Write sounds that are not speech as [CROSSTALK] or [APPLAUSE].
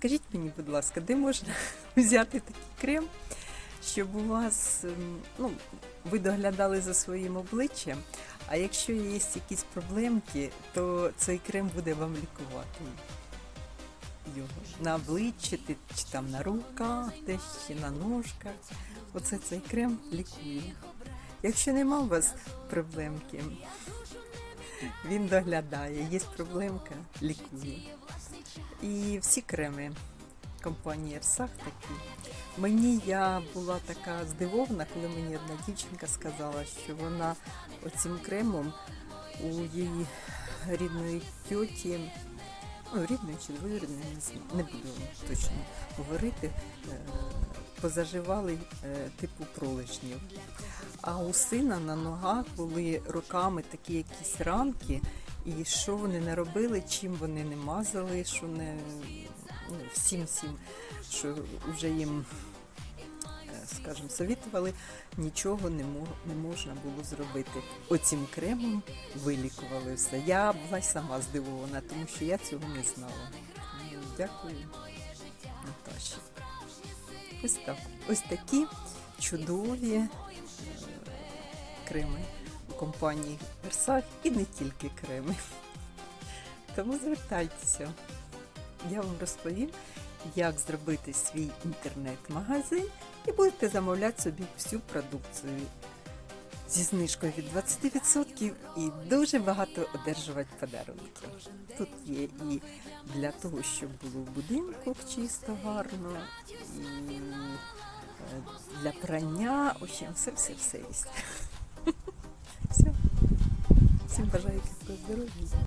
скажіть мені, будь ласка, де можна [LAUGHS] взяти такий крем, щоб у вас, ем, ну, ви доглядали за своїм обличчям, а якщо є якісь проблемки, то цей крем буде вам лікувати його на обличчі, чи там на руках, чи на ножках. Оце цей крем лікує. Якщо нема у вас проблемки, він доглядає, є проблемка, лікує. І всі креми компанії Ерсах такі. Мені я була така здивована, коли мені одна дівчинка сказала, що вона оцим кремом у її рідної тьоті, ну, рідної чи двоюрідної, не буду точно говорити, е, позаживали е, типу пролежнів. А у сина на ногах були роками такі якісь рамки, і що вони не робили, чим вони не мазали, що не ну, всім всім, що вже їм, е, скажімо, совітували, нічого не, не можна було зробити. Оцім кремом вилікували все. Я була сама здивована, тому що я цього не знала. Дякую, Наташі. Ось так. Ось такі чудові креми у компанії Версаль і не тільки креми. Тому звертайтеся. Я вам розповім, як зробити свій інтернет-магазин і будете замовляти собі всю продукцію зі знижкою від 20% і дуже багато одержувати подарунків. Тут є і для того, щоб було в будинку чисто гарно, і для прання, в общем, все, все, все. [LAUGHS] Всім бажаю здоров'я.